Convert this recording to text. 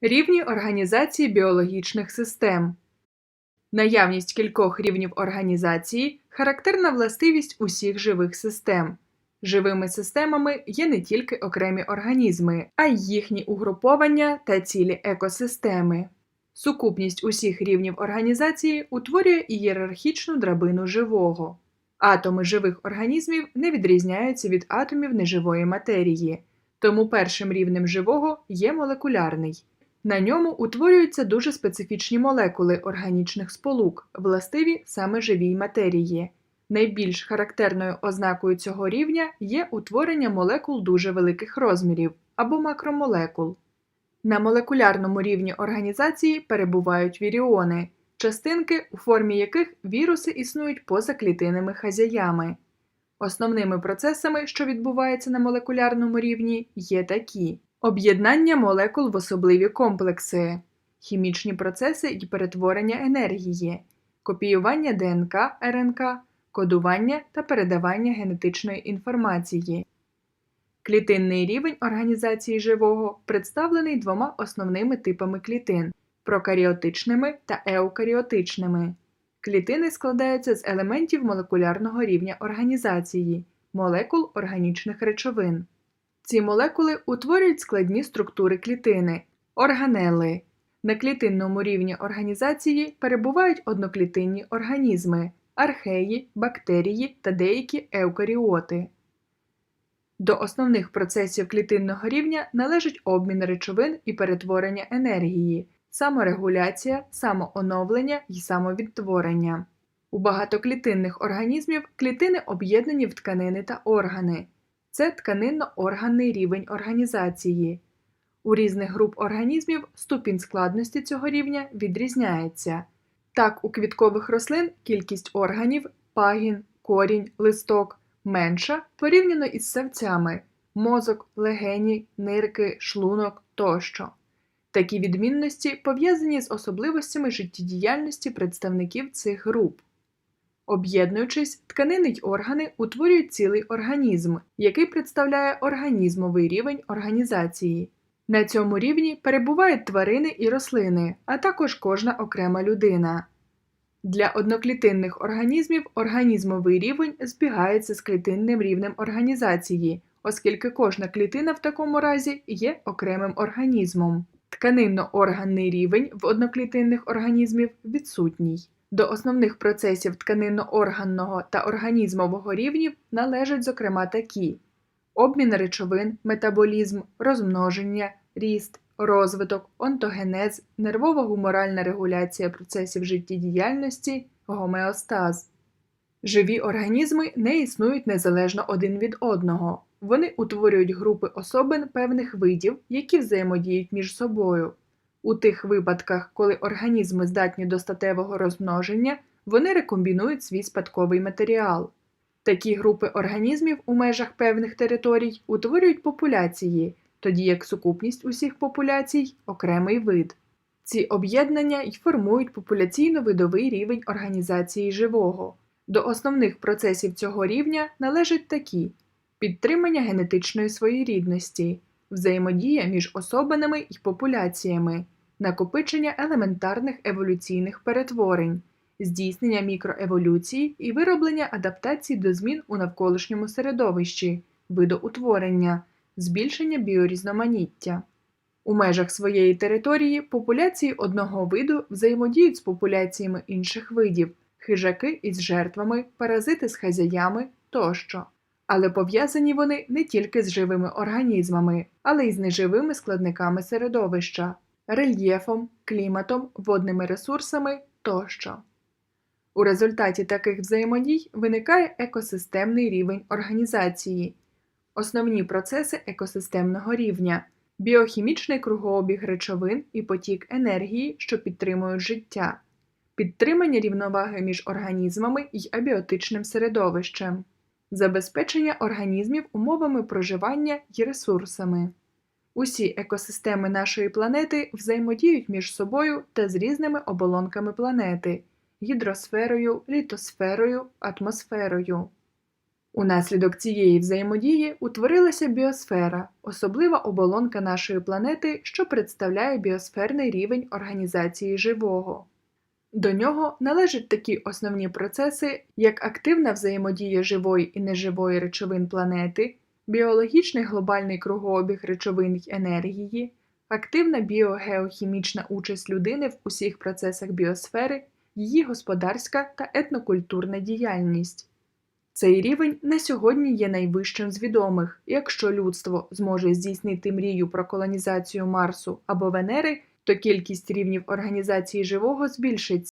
Рівні організації біологічних систем. Наявність кількох рівнів організації характерна властивість усіх живих систем. Живими системами є не тільки окремі організми, а й їхні угруповання та цілі екосистеми. Сукупність усіх рівнів організації утворює ієрархічну драбину живого. Атоми живих організмів не відрізняються від атомів неживої матерії, тому першим рівнем живого є молекулярний. На ньому утворюються дуже специфічні молекули органічних сполук, властиві саме живій матерії. Найбільш характерною ознакою цього рівня є утворення молекул дуже великих розмірів або макромолекул. На молекулярному рівні організації перебувають віріони, частинки, у формі яких віруси існують поза клітинними хазяями. Основними процесами, що відбуваються на молекулярному рівні, є такі: об'єднання молекул в особливі комплекси, хімічні процеси і перетворення енергії, копіювання ДНК РНК, кодування та передавання генетичної інформації. Клітинний рівень організації живого представлений двома основними типами клітин прокаріотичними та еукаріотичними. Клітини складаються з елементів молекулярного рівня організації, молекул органічних речовин. Ці молекули утворюють складні структури клітини органели. На клітинному рівні організації перебувають одноклітинні організми археї, бактерії та деякі еукаріоти. До основних процесів клітинного рівня належить обмін речовин і перетворення енергії, саморегуляція, самооновлення і самовідтворення. У багатоклітинних організмів клітини об'єднані в тканини та органи. Це тканинно-органний рівень організації. У різних груп організмів ступінь складності цього рівня відрізняється. Так, у квіткових рослин кількість органів, пагін, корінь, листок менша порівняно із савцями мозок, легені, нирки, шлунок тощо. Такі відмінності пов'язані з особливостями життєдіяльності представників цих груп. Об'єднуючись, тканини й органи утворюють цілий організм, який представляє організмовий рівень організації. На цьому рівні перебувають тварини і рослини, а також кожна окрема людина. Для одноклітинних організмів організмовий рівень збігається з клітинним рівнем організації, оскільки кожна клітина в такому разі є окремим організмом. Тканинно-органний рівень в одноклітинних організмів відсутній. До основних процесів тканинно-органного та організмового рівнів належать, зокрема, такі: обмін речовин, метаболізм, розмноження, ріст, розвиток, онтогенез, нервово-гуморальна регуляція процесів життєдіяльності, гомеостаз. Живі організми не існують незалежно один від одного. Вони утворюють групи особин певних видів, які взаємодіють між собою. У тих випадках, коли організми здатні до статевого розмноження, вони рекомбінують свій спадковий матеріал. Такі групи організмів у межах певних територій утворюють популяції, тоді як сукупність усіх популяцій окремий вид. Ці об'єднання й формують популяційно-видовий рівень організації живого. До основних процесів цього рівня належать такі: підтримання генетичної своєрідності, взаємодія між особинами і популяціями, накопичення елементарних еволюційних перетворень, здійснення мікроеволюції і вироблення адаптацій до змін у навколишньому середовищі, видоутворення, збільшення біорізноманіття. У межах своєї території популяції одного виду взаємодіють з популяціями інших видів, хижаки із жертвами, паразити з хазяями тощо. Але пов'язані вони не тільки з живими організмами, але й з неживими складниками середовища, рельєфом, кліматом, водними ресурсами тощо. У результаті таких взаємодій виникає екосистемний рівень організації, основні процеси екосистемного рівня, біохімічний кругообіг речовин і потік енергії, що підтримують життя, підтримання рівноваги між організмами і абіотичним середовищем, забезпечення організмів умовами проживання і ресурсами. Усі екосистеми нашої планети взаємодіють між собою та з різними оболонками планети гідросферою, літосферою, атмосферою. Унаслідок цієї взаємодії утворилася біосфера, особлива оболонка нашої планети, що представляє біосферний рівень організації живого. До нього належать такі основні процеси, як активна взаємодія живої і неживої речовин планети, біологічний глобальний кругообіг речовин й енергії, активна біогеохімічна участь людини в усіх процесах біосфери, її господарська та етнокультурна діяльність. Цей рівень на сьогодні є найвищим з відомих. Якщо людство зможе здійснити мрію про колонізацію Марсу або Венери, то кількість рівнів організації живого збільшиться.